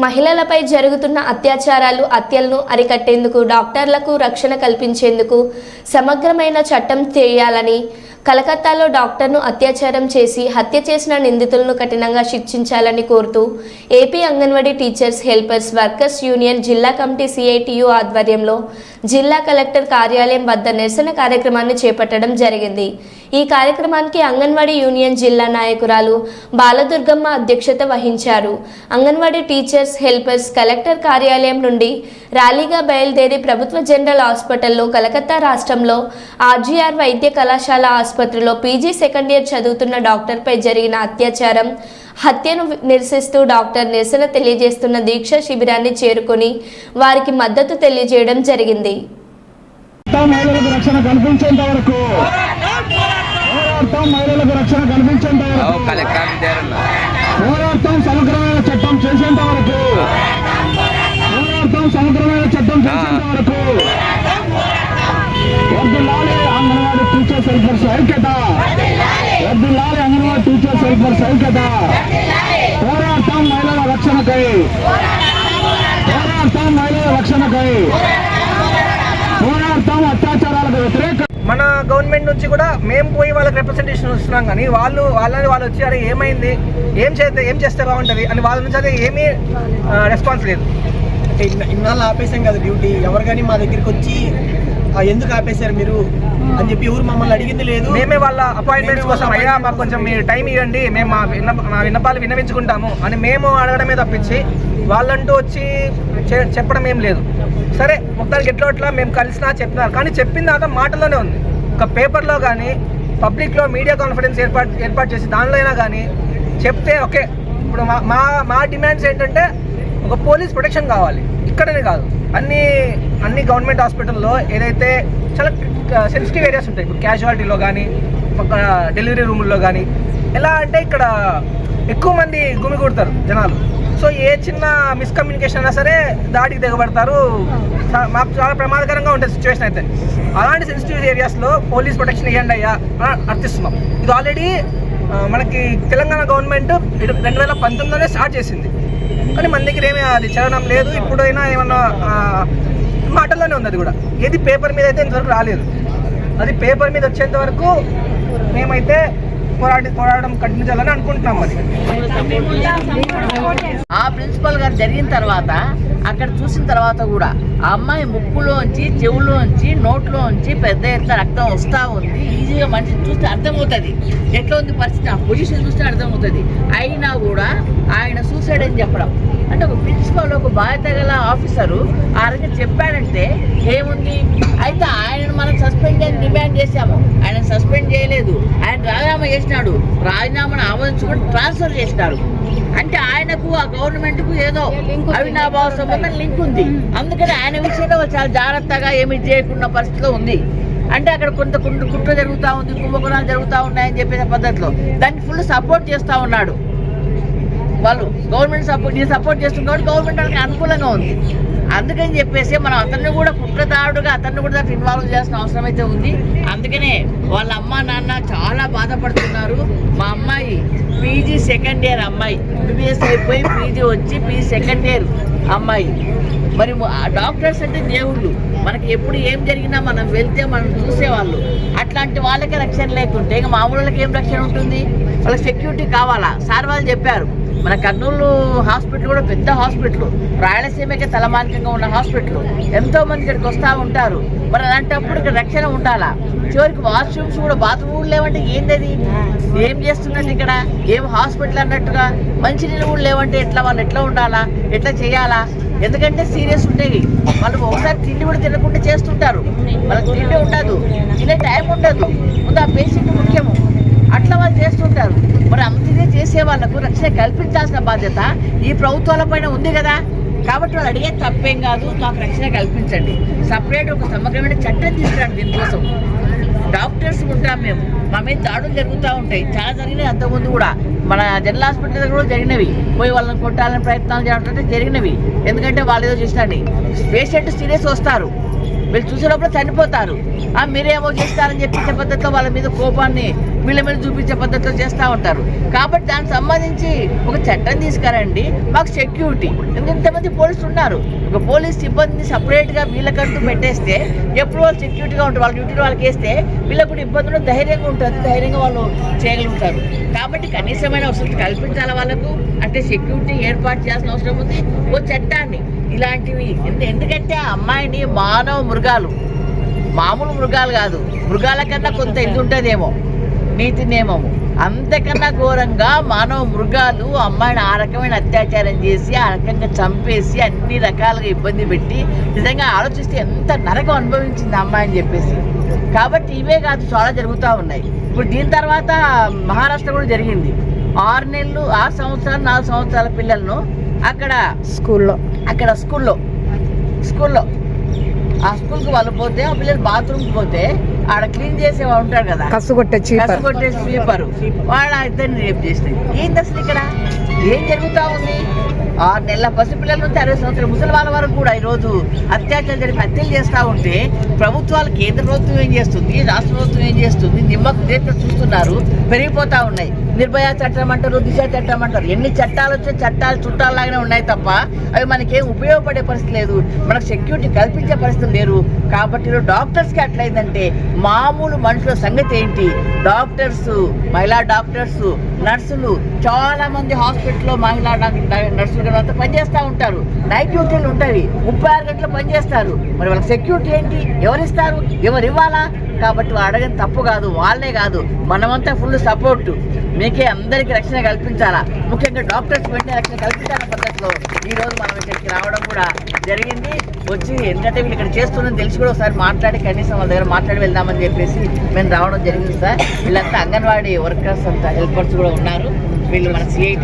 మహిళలపై జరుగుతున్న అత్యాచారాలు హత్యలను అరికట్టేందుకు డాక్టర్లకు రక్షణ కల్పించేందుకు సమగ్రమైన చట్టం చేయాలని కలకత్తాలో డాక్టర్ను అత్యాచారం చేసి హత్య చేసిన నిందితులను కఠినంగా శిక్షించాలని కోరుతూ AP Anganwadi teachers helpers workers union జిల్లా కమిటీ సిఐటియు ఆధ్వర్యంలో జిల్లా కలెక్టర్ కార్యాలయం వద్ద నిరసన కార్యక్రమాన్ని చేపట్టడం జరిగింది. ఈ కార్యక్రమానికి అంగన్వాడీ యూనియన్ జిల్లా నాయకురాలు బాలదుర్గమ్మ అధ్యక్షత వహించారు. అంగన్వాడీ టీచర్స్ హెల్పర్స్ కలెక్టర్ కార్యాలయం నుండి ర్యాలీగా బయలుదేరి ప్రభుత్వ జనరల్ హాస్పిటల్లో కలకత్తా రాష్ట్రంలో ఆర్జీఆర్ వైద్య కళాశాల ఆసుపత్రిలో పీజీ సెకండ్ ఇయర్ చదువుతున్న డాక్టర్పై జరిగిన అత్యాచారం హత్యను నిరసిస్తూ డాక్టర్ నిరసన తెలియజేస్తున్న దీక్ష శిబిరాన్ని చేరుకొని వారికి మద్దతు తెలియజేయడం జరిగింది. సమగ్రమైన చట్టం చేసేంత వరకు సమగ్రమైన చట్టం చేసేంత వరకు అంగన్వాడీ టీచర్స్ ఐక్యత వర్దిల్లాలి అంగన్వాడీ టీచర్స్ హెల్పర్స్ ఐక్యత పోరాడతాం మహిళల రక్షణకై. పోరాడతాం మహిళల రక్షణకై. పోరాడతాం అత్యాచారాలకు వ్యతిరేక మన గవర్నమెంట్ నుంచి కూడా మేము పోయి వాళ్ళకి రిప్రజెంటేషన్ ఇస్తున్నాం కానీ వాళ్ళు వాళ్ళని వాళ్ళు వచ్చి అరే ఏమైంది? ఏం చేస్తే ఏం చేస్తే బాగుంటుంది? అని వాళ్ళ నుంచి అయితే ఏమీ రెస్పాన్స్ లేదు. ఇన్నాళ్ళు ఆపేసాం కదా డ్యూటీ. ఎవరు కానీ మా దగ్గరికి వచ్చి "ఆ, ఎందుకు ఆపేశారు మీరు? అని చెప్పి ఎవరు మమ్మల్ని అడిగింది లేదు. మేమే వాళ్ళ అపాయింట్మెంట్స్ కోసం అయ్యా మాకు కొంచెం మీరు టైం ఇవ్వండి మేము మా విన్న మా విన్నపాలు విన్నవించుకుంటాము అని మేము అడగడమే తప్పించి వాళ్ళంటూ వచ్చి చెప్పడం ఏం లేదు. సరే మొత్తానికి ఎట్లా అట్లా మేము కలిసినా చెప్పినారు కానీ చెప్పిన తర్వాత మాటలోనే ఉంది. ఒక పేపర్లో కానీ పబ్లిక్లో మీడియా కాన్ఫరెన్స్ ఏర్పాటు ఏర్పాటు చేసి దానిలో అయినా కానీ చెప్తే ఓకే ఇప్పుడు మా మా మా డిమాండ్స్ ఏంటంటే ఒక పోలీస్ ప్రొటెక్షన్ కావాలి. ఇక్కడనే కాదు. అన్ని అన్ని గవర్నమెంట్ హాస్పిటల్లో ఏదైతే చాలా సెన్సిటివ్ ఏరియాస్ ఉంటాయి. ఇప్పుడు క్యాజువాలిటీలో కానీ డెలివరీ రూముల్లో కానీ ఎలా అంటే ఇక్కడ ఎక్కువ మంది గుమిగూడతారు జనాలు. సో ఏ చిన్న మిస్కమ్యూనికేషన్ అయినా సరే దాడికి దిగబడతారు. మాకు చాలా ప్రమాదకరంగా ఉంటుంది సిచ్యువేషన్ అయితే. అలాంటి సెన్సిటివ్ ఏరియాస్లో పోలీస్ ప్రొటెక్షన్ ఇవ్వండి అయ్యా అర్థిస్తున్నాం. ఇది ఆల్రెడీ మనకి తెలంగాణ గవర్నమెంట్ రెండు వేల పంతొమ్మిదిలోనే స్టార్ట్ చేసింది. కానీ మన దగ్గర ఏమీ అది చదవడం లేదు. ఇప్పుడైనా ఏమన్నా మాటల్లోనే ఉంది అది కూడా. ఏది పేపర్ మీద అయితే ఇంతవరకు రాలేదు. అది పేపర్ మీద వచ్చేంత వరకు మేమైతే పోరాడి పోరాడడం కంటిన్యూ చేయాలని అనుకుంటున్నాం మరి. ఆ ప్రిన్సిపల్ గారు జరిగిన తర్వాత అక్కడ చూసిన తర్వాత కూడా ఆ అమ్మాయి ముక్కులోంచి చెవులోంచి నోట్లోంచి పెద్ద ఎత్తున రక్తం వస్తూ ఉంది. ఈజీగా మనిషి చూస్తే అర్థమవుతుంది. ఎట్లా ఉంది పరిస్థితి? ఆ పొజిషన్ చూస్తే అర్థమవుతుంది. అయినా కూడా ఆయన సూసైడ్ అని చెప్పడం. అంటే ఒక ప్రిన్సిపల్ ఒక బాధ్యత గల ఆఫీసరు ఆ రకంగా చెప్పాడంటే ఏముంది? అయితే ఆయనను మనం సస్పెండ్ అని డిమాండ్ చేశాము. ఆయన సస్పెండ్ చేయలేదు. ఆయన రాజీనామా చేసినాడు. రాజీనామాను ఆమోదించుకుని ట్రాన్స్ఫర్ చేసినారు. అంటే ఆయనకు ఆ గవర్నమెంట్కు ఏదో అవినాభావ సంబంధం లింక్ ఉంది. అందుకని ఆయన విషయంలో చాలా జాగ్రత్తగా ఏమి చేయకుండా పరిస్థితిలో ఉంది. అంటే అక్కడ కొంత కుట్ర కుట్ర జరుగుతూ ఉంది కుంభకోణాలు జరుగుతూ ఉన్నాయని చెప్పేసి పద్ధతిలో. దానికి ఫుల్ సపోర్ట్ చేస్తూ ఉన్నాడు. వాళ్ళు గవర్నమెంట్ సపోర్ట్ నేను సపోర్ట్ చేస్తుంది కాబట్టి గవర్నమెంట్ వాళ్ళకి అనుకూలంగా ఉంది. అందుకని చెప్పేసి మనం అతన్ని కూడా కుట్రదారుడుగా అతన్ని కూడా దాంట్లో ఇన్వాల్వ్ చేయాల్సిన అవసరం అయితే ఉంది. అందుకనే వాళ్ళ అమ్మ నాన్న చాలా బాధపడుతున్నారు. మా అమ్మాయి పీజీ సెకండ్ ఇయర్ అమ్మాయి. ఎంబీబీఎస్ అయిపోయి పీజీ వచ్చి పీజీ సెకండ్ ఇయర్ అమ్మాయి. మరి ఆ డాక్టర్స్ అంటే దేవుళ్ళు. మనకి ఎప్పుడు ఏం జరిగినా మనం వెళ్తే మనం చూసేవాళ్ళు. అట్లాంటి వాళ్ళకే రక్షణ లేకుంటే ఇంకా మామూలు వాళ్ళకి ఏం రక్షణ ఉంటుంది? వాళ్ళకి సెక్యూరిటీ కావాలా? సార్ వాళ్ళు చెప్పారు. మన కర్నూలు హాస్పిటల్ కూడా పెద్ద హాస్పిటల్. రాయలసీమకే తలమానికంగా ఉన్న హాస్పిటల్. ఎంతో మంది ఇక్కడికి వస్తూ ఉంటారు. మరి అలాంటప్పుడు ఇక్కడ రక్షణ ఉండాలా? చివరికి వాష్రూమ్స్ కూడా బాత్రూమ్ లేవంటే ఏంది అది ఏం చేస్తున్నది ఇక్కడ? ఏం హాస్పిటల్ అన్నట్టుగా? మంచినీళ్ళు కూడా లేవంటే ఎట్లా? వాళ్ళు ఎట్లా ఉండాలా? ఎట్లా చేయాలా? ఎందుకంటే సీరియస్ ఉండేవి. వాళ్ళు ఒకసారి తిండి కూడా తినకుండా చేస్తుంటారు. వాళ్ళకి తిండి ఉండదు. తినే టైం ఉండదు. ముందు ఆ పేషెంట్ ముఖ్యము. అట్లా వాళ్ళు చేస్తుంటారు. మరి అంతదే చేసే వాళ్ళకు రక్షణ కల్పించాల్సిన బాధ్యత ఈ ప్రభుత్వాల పైన ఉంది కదా? కాబట్టి వాళ్ళు అడిగే తప్పేం కాదు మాకు రక్షణ కల్పించండి. సపరేట్ ఒక సమగ్రమైన చట్టం తీసుకురండి దీనికోసం. డాక్టర్స్ ఉంటాం మేము. మా మీద దాడులు జరుగుతూ ఉంటాయి. చాలా జరిగినాయి అంతకుముందు కూడా. మన జనరల్ హాస్పిటల్ దగ్గర కూడా జరిగినవి. పోయి వాళ్ళని కొట్టాలని ప్రయత్నాలు చేయడం జరిగినవి. ఎందుకంటే వాళ్ళు ఏదో చేసినండి పేషెంట్ సీరియస్ వస్తారు. వీళ్ళు చూసే లోపల చనిపోతారు. ఆ మీరేమో చేస్తారని చెప్పేసే పద్ధతిలో వాళ్ళ మీద కోపాన్ని వీళ్ళ మీద చూపించే పద్ధతిలో చేస్తూ ఉంటారు. కాబట్టి దానికి సంబంధించి ఒక చట్టం తీసుకురండి. మాకు సెక్యూరిటీ ఎందుకంటే ఇంతమంది పోలీసులు ఉన్నారు. ఒక పోలీస్ సిబ్బందిని సపరేట్గా వీళ్ళకంటూ పెట్టేస్తే ఎప్పుడు వాళ్ళు సెక్యూరిటీగా ఉంటారు వాళ్ళ డ్యూటీలో వాళ్ళకి వేస్తే వీళ్ళకు కూడా ఇబ్బందులు ధైర్యంగా ఉంటుంది ధైర్యంగా వాళ్ళు చేయగలుగుతారు. కాబట్టి కనీసమైన అవసరం కల్పించాలి వాళ్ళకు? అంటే సెక్యూరిటీ ఏర్పాటు చేయాల్సిన అవసరం ఉంది. ఓ చట్టాన్ని. ఇలాంటివి ఎందుకంటే ఆ అమ్మాయిని మానవ మృగాలు. మామూలు మృగాలు కాదు. మృగాల కన్నా కొంత ఇది ఉంటుందేమో. నీతి నియమము. అంతకన్నా ఘోరంగా మానవ మృగాలు అమ్మాయిని ఆ రకమైన అత్యాచారం చేసి ఆ రకంగా చంపేసి అన్ని రకాలుగా ఇబ్బంది పెట్టి నిజంగా ఆలోచిస్తే ఎంత నరకం అనుభవించింది అమ్మాయి అని చెప్పేసి. కాబట్టి ఇవే కాదు చాలా జరుగుతూ ఉన్నాయి. ఇప్పుడు దీని తర్వాత మహారాష్ట్ర కూడా జరిగింది. ఆరు నెలలు ఆరు సంవత్సరాలు నాలుగు సంవత్సరాల పిల్లలను అక్కడ స్కూల్లో. అక్కడ స్కూల్లో స్కూల్లో. ఆ స్కూల్కి వాళ్ళు పోతే ఆ పిల్లలు బాత్రూమ్కి పోతే ఆడ క్లీన్ చేసే వాడు ఉంటాడు కదా. కసు కొట్టే కసు కొట్టే స్వీపర్ వాడు ఆ ఇద్దరిని రేపు చేసింది. ఏంది అసలు ఇక్కడ? ఏం జరుగుతా ఉంది? ఆరు నెలల పసిపిల్లల నుంచి అరవై సంవత్సరాల ముసలి వాళ్ళ వరకు కూడా ఈరోజు అత్యాచారం జరిపి హత్యలు చేస్తూ ఉంటే ప్రభుత్వాలు కేంద్ర ప్రభుత్వం ఏం చేస్తుంది? రాష్ట్ర ప్రభుత్వం ఏం చేస్తుంది? నిమ్మకు దేంతో చూస్తున్నారు. పెరిగిపోతా ఉన్నాయి. నిర్భయ చట్టం అంటారు దిశ చట్టం అంటారు. ఎన్ని చట్టాలు వచ్చే చట్టాలు చుట్టాలాగానే ఉన్నాయి తప్ప అవి మనకేం ఉపయోగపడే పరిస్థితి లేదు. మనకు సెక్యూరిటీ కల్పించే పరిస్థితి లేరు. కాబట్టి డాక్టర్స్కి అట్లయిందంటే మామూలు మనుషుల సంగతి ఏంటి? డాక్టర్స్ మహిళా డాక్టర్స్ నర్సులు చాలా మంది హాస్పిటల్లో మహిళా నర్సులు అంతా పనిచేస్తూ ఉంటారు. నైట్ డ్యూటీలు ఉంటాయి. ముప్పై ఆరు గంటలు పనిచేస్తారు మరి వాళ్ళకి సెక్యూరిటీ ఏంటి? ఎవరిస్తారు? ఎవరు ఇవ్వాలా కాబట్టి వాళ్ళు అడగని తప్పు కాదు వాళ్ళే కాదు. మనమంతా ఫుల్ సపోర్ట్ మీకే అందరికీ రక్షణ కల్పించాలా? ముఖ్యంగా డాక్టర్స్ వెంటనే రక్షణ కల్పించాల పద్ధతిలో ఈ రోజు మనం ఇక్కడికి రావడం కూడా జరిగింది. వచ్చి ఎందుకంటే వీళ్ళు ఇక్కడ చేస్తుందని తెలిసి కూడా ఒకసారి మాట్లాడి కనీసం వాళ్ళ దగ్గర మాట్లాడి వెళ్దామని చెప్పేసి మేము రావడం జరిగింది సార్. వీళ్ళంతా అంగన్వాడీ వర్కర్స్ అంతా హెల్పర్స్ కూడా ఉన్నారు. వీళ్ళు మన సిఐటి